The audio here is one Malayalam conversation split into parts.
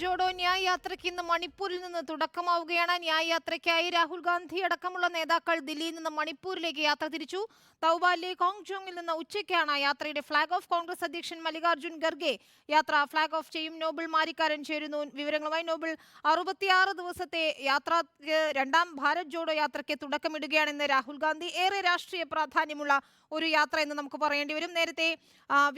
ജോഡോ ന്യായ് യാത്രയ്ക്ക് ഇന്ന് മണിപ്പൂരിൽ നിന്ന് തുടക്കമാവുകയാണ്. ന്യായ് യാത്രയ്ക്കായി രാഹുൽ ഗാന്ധി അടക്കമുള്ള നേതാക്കൾ ദില്ലിയിൽ നിന്ന് മണിപ്പൂരിലേക്ക് യാത്ര തിരിച്ചു. തൗബാലിലെ കോങ്ജോങ്ങിൽ നിന്ന് ഉച്ചയ്ക്കാണ് യാത്രയുടെ ഫ്ളാഗ് ഓഫ് കോൺഗ്രസ് അധ്യക്ഷൻ മല്ലികാർജുൻ ഖർഗെ. യാത്ര ഫ്ളാഗ് ഓഫ് ചെയ്യും നോബിൾ മാരിക്കാരൻ ചേരുന്നു. വിവരങ്ങളുമായി നോബിൾ അറുപത്തിയാറ് ദിവസത്തെ യാത്ര രണ്ടാം ഭാരത് ജോഡോ യാത്രയ്ക്ക് തുടക്കമിടുകയാണെന്ന് രാഹുൽ ഗാന്ധി. ഏറെ രാഷ്ട്രീയ പ്രാധാന്യമുള്ള ഒരു യാത്ര എന്ന് നമുക്ക് പറയേണ്ടി വരും. നേരത്തെ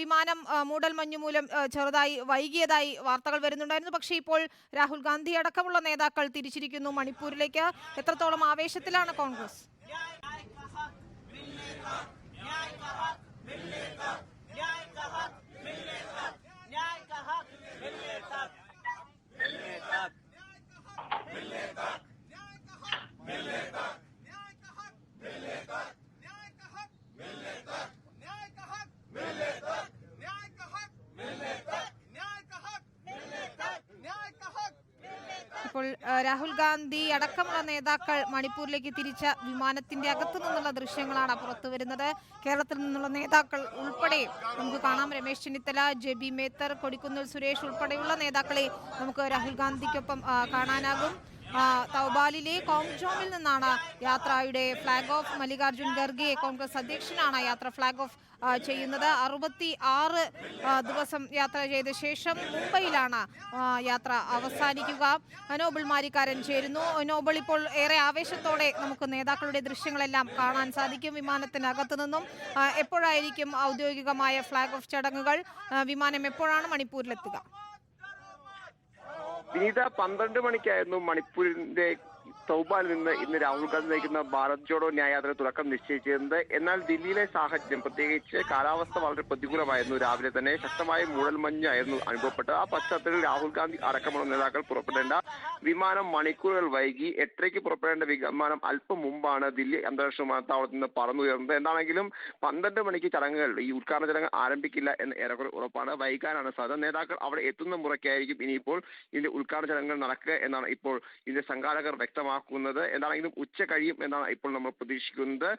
വിമാനം മൂടൽ മഞ്ഞുമൂലം മൂലം ചെറുതായി വൈകിയതായി വാർത്തകൾ വരുന്നുണ്ടായിരുന്നു. പക്ഷേ ഇപ്പോൾ രാഹുൽ ഗാന്ധി അടക്കമുള്ള നേതാക്കൾ തിരിച്ചിരിക്കുന്നു മണിപ്പൂരിലേക്ക്. എത്രത്തോളം ആവേശത്തിലാണ് കോൺഗ്രസ്? ഇപ്പോൾ രാഹുൽ ഗാന്ധി അടക്കമുള്ള നേതാക്കൾ മണിപ്പൂരിലേക്ക് തിരിച്ച വിമാനത്തിന്റെ അകത്തു നിന്നുള്ള ദൃശ്യങ്ങളാണ് പുറത്തു വരുന്നത്. കേരളത്തിൽ നിന്നുള്ള നേതാക്കൾ ഉൾപ്പെടെ നമുക്ക് കാണാം. രമേശ് ചെന്നിത്തല ജെബി മേത്തർ കൊടിക്കുന്നിൽ സുരേഷ് ഉൾപ്പെടെയുള്ള നേതാക്കളെ നമുക്ക് രാഹുൽ ഗാന്ധിക്കൊപ്പം കാണാനാകും. തൗബാലിലെ കോങ്ജോമിൽ നിന്നാണ് യാത്രയുടെ ഫ്ലാഗ് ഓഫ് മല്ലികാർജുൻ ഖർഗെ കോൺഗ്രസ് അധ്യക്ഷനാണ് യാത്ര ഫ്ലാഗ് ഓഫ് ചെയ്യുന്നത്. അറുപത്തി ആറ് ദിവസം യാത്ര ചെയ്ത ശേഷം മുംബൈയിലാണ് യാത്ര അവസാനിക്കുക. നോബിൾ മാരിക്കാരൻ ചേരുന്നു. നോബിൾ ഇപ്പോൾ ഏറെ ആവേശത്തോടെ നമുക്ക് നേതാക്കളുടെ ദൃശ്യങ്ങളെല്ലാം കാണാൻ സാധിക്കും. വിമാനത്തിനകത്തു നിന്നും എപ്പോഴായിരിക്കും ഔദ്യോഗികമായ ഫ്ലാഗ് ഓഫ് ചടങ്ങുകൾ? വിമാനം എപ്പോഴാണ് മണിപ്പൂരിലെത്തുക? വിനീത പന്ത്രണ്ട് മണിക്കായിരുന്നു മണിപ്പൂരിന്റെ തൗബാലിൽ നിന്ന് ഇന്ന് രാഹുൽ ഗാന്ധി നയിക്കുന്ന ഭാരത് ജോഡോ ന്യായയാത്ര തുടക്കം നിശ്ചയിച്ചിരുന്നത് എന്നാൽ ദില്ലിയിലെ സാഹചര്യം പ്രത്യേകിച്ച് കാലാവസ്ഥ വളരെ പ്രതികൂലമായിരുന്നു. രാവിലെ തന്നെ ശക്തമായ മൂടൽമഞ്ഞായിരുന്നു അനുഭവപ്പെട്ടത്. ആ പശ്ചാത്തലത്തിൽ രാഹുൽ ഗാന്ധി അടക്കമുള്ള നേതാക്കൾ പുറപ്പെടേണ്ട വിമാനം മണിക്കൂറുകൾ വൈകി എട്ടരയ്ക്ക് പുറപ്പെടേണ്ട വിമാനം അല്പം മുമ്പാണ് ദില്ലി അന്താരാഷ്ട്ര വിമാനത്താവളത്തിൽ നിന്ന് പറന്നുയർന്നത്. എന്താണെങ്കിലും പന്ത്രണ്ട് മണിക്ക് ചടങ്ങുകൾ ഈ ഉദ്ഘാടന ചടങ്ങ് ആരംഭിക്കില്ല എന്ന് ഏറെക്കുറെ ഉറപ്പാണ്. വൈകാനാണ് സാധ്യത. നേതാക്കൾ അവിടെ എത്തുന്ന മുറയ്ക്കായിരിക്കും ഇനിയിപ്പോൾ ഇതിന്റെ ഉദ്ഘാടന ചടങ്ങുകൾ നടക്കുക എന്നാണ് ഇപ്പോൾ ഇതിന്റെ സംഘാടകർ വ്യക്തമാക്കുന്നത്. എന്താണെങ്കിലും ഉച്ച കഴിയും എന്നാണ് ഇപ്പോൾ നമ്മൾ പ്രതീക്ഷിക്കുന്നത്.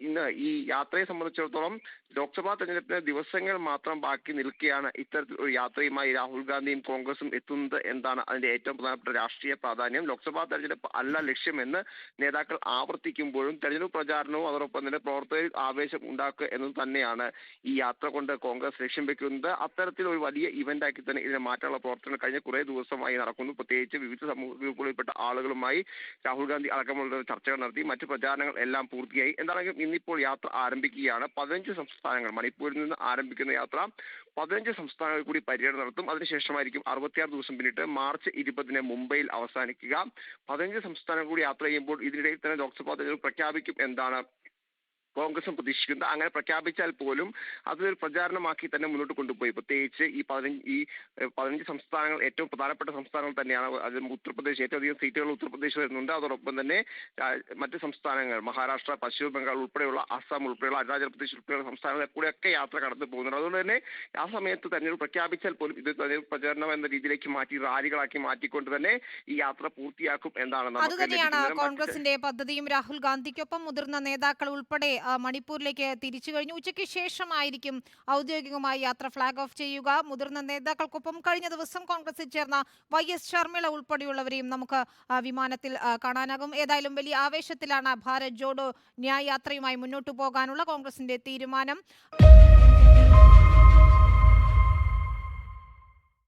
ഇന്ന് ഈ യാത്രയെ സംബന്ധിച്ചിടത്തോളം ലോക്സഭാ തെരഞ്ഞെടുപ്പിന് ദിവസങ്ങൾ മാത്രം ബാക്കി നിൽക്കുകയാണ് ഇത്തരത്തിൽ ഒരു യാത്രയുമായി രാഹുൽ ഗാന്ധിയും കോൺഗ്രസും എത്തുന്നത് എന്താണ് അതിന്റെ ഏറ്റവും പ്രധാനപ്പെട്ട രാഷ്ട്രീയ പ്രാധാന്യം? ലോക്സഭാ തെരഞ്ഞെടുപ്പ് അല്ല ലക്ഷ്യമെന്ന് നേതാക്കൾ ആവർത്തിക്കുമ്പോഴും തെരഞ്ഞെടുപ്പ് പ്രചാരണവും അതോടൊപ്പം തന്നെ പ്രവർത്തകരിൽ ആവേശം ഉണ്ടാക്കുക എന്നത് തന്നെയാണ് ഈ യാത്ര കൊണ്ട് കോൺഗ്രസ് ലക്ഷ്യം വെക്കുന്നത്. അത്തരത്തിൽ ഒരു വലിയ ഇവന്റാക്കി തന്നെ ഇതിനെ മാറ്റാനുള്ള പ്രവർത്തനങ്ങൾ കഴിഞ്ഞ കുറേ ദിവസമായി നടക്കുന്നു. പ്രത്യേകിച്ച് വിവിധ സമൂഹ ഗ്രൂപ്പുകളിൽപ്പെട്ട ആളുകളുമായി രാഹുൽ ഗാന്ധി അടക്കമുള്ള ചർച്ചകൾ നടത്തി മറ്റു പ്രചാരണങ്ങൾ എല്ലാം പൂർത്തിയായി. എന്താണെങ്കിലും ഇന്നിപ്പോൾ യാത്ര ആരംഭിക്കുകയാണ്. പതിനഞ്ച് സംസ്ഥാനങ്ങൾ മണിപ്പൂരിൽ നിന്ന് ആരംഭിക്കുന്ന യാത്ര പതിനഞ്ച് സംസ്ഥാനങ്ങളിൽ കൂടി പര്യടനം നടത്തും. അതിനുശേഷമായിരിക്കും അറുപത്തിയാറ് ദിവസം പിന്നിട്ട് മാർച്ച് ഇരുപതിന് മുംബൈയിൽ അവസാനിക്കുക. പതിനഞ്ച് സംസ്ഥാനങ്ങൾ കൂടി യാത്ര ചെയ്യുമ്പോൾ ഇതിനിടയിൽ തന്നെ ലോക്സഭാ തെരഞ്ഞെടുപ്പ് പ്രഖ്യാപിക്കും. എന്താണ്? കോൺഗ്രസും പ്രതീക്ഷിക്കുന്നത് അങ്ങനെ പ്രഖ്യാപിച്ചാൽ പോലും അതൊരു പ്രചാരണമാക്കി തന്നെ മുന്നോട്ട് കൊണ്ടുപോയി. പ്രത്യേകിച്ച് ഈ പതിനഞ്ച് ഈ പതിനഞ്ച് സംസ്ഥാനങ്ങൾ ഏറ്റവും പ്രധാനപ്പെട്ട സംസ്ഥാനങ്ങൾ തന്നെയാണ്. അത് ഉത്തർപ്രദേശ് ഏറ്റവും അധികം സീറ്റുകൾ ഉത്തർപ്രദേശ് വരുന്നുണ്ട്. അതോടൊപ്പം തന്നെ മറ്റ് സംസ്ഥാനങ്ങൾ മഹാരാഷ്ട്ര പശ്ചിമ ബംഗാൾ ഉൾപ്പെടെയുള്ള അസം ഉൾപ്പെടെയുള്ള അരുണാചൽ പ്രദേശ് ഉൾപ്പെടെയുള്ള സംസ്ഥാനങ്ങളിൽ കൂടെയൊക്കെ യാത്ര കടന്നു പോകുന്നുണ്ട്. അതുകൊണ്ട് തന്നെ ആ സമയത്ത് തെരഞ്ഞെടുപ്പ് പ്രഖ്യാപിച്ചാൽ പോലും ഇത് തെരഞ്ഞെടുപ്പ് പ്രചാരണം എന്ന രീതിയിലേക്ക് മാറ്റി റാലികളാക്കി മാറ്റിക്കൊണ്ട് തന്നെ ഈ യാത്ര പൂർത്തിയാക്കും എന്നാണ് അതുതന്നെയാണ് കോൺഗ്രസിന്റെ പദ്ധതിയും രാഹുൽ ഗാന്ധിക്കൊപ്പം മുതിർന്ന നേതാക്കൾ ഉൾപ്പെടെ മണിപ്പൂരിലേക്ക് തിരിച്ചു കഴിഞ്ഞു. ഉച്ചയ്ക്ക് ശേഷമായിരിക്കും ഔദ്യോഗികമായി യാത്ര ഫ്ളാഗ് ഓഫ് ചെയ്യുക. മുതിർന്ന നേതാക്കൾക്കൊപ്പം കഴിഞ്ഞ ദിവസം കോൺഗ്രസിൽ ചേർന്ന വൈ എസ് ശർമിള ഉൾപ്പെടെയുള്ളവരെയും നമുക്ക് വിമാനത്തിൽ കാണാനാകും. ഏതായാലും വലിയ ആവേശത്തിലാണ് ഭാരത് ജോഡോ ന്യായയാത്രയുമായി മുന്നോട്ടു പോകാനുള്ള കോൺഗ്രസിന്റെ തീരുമാനം.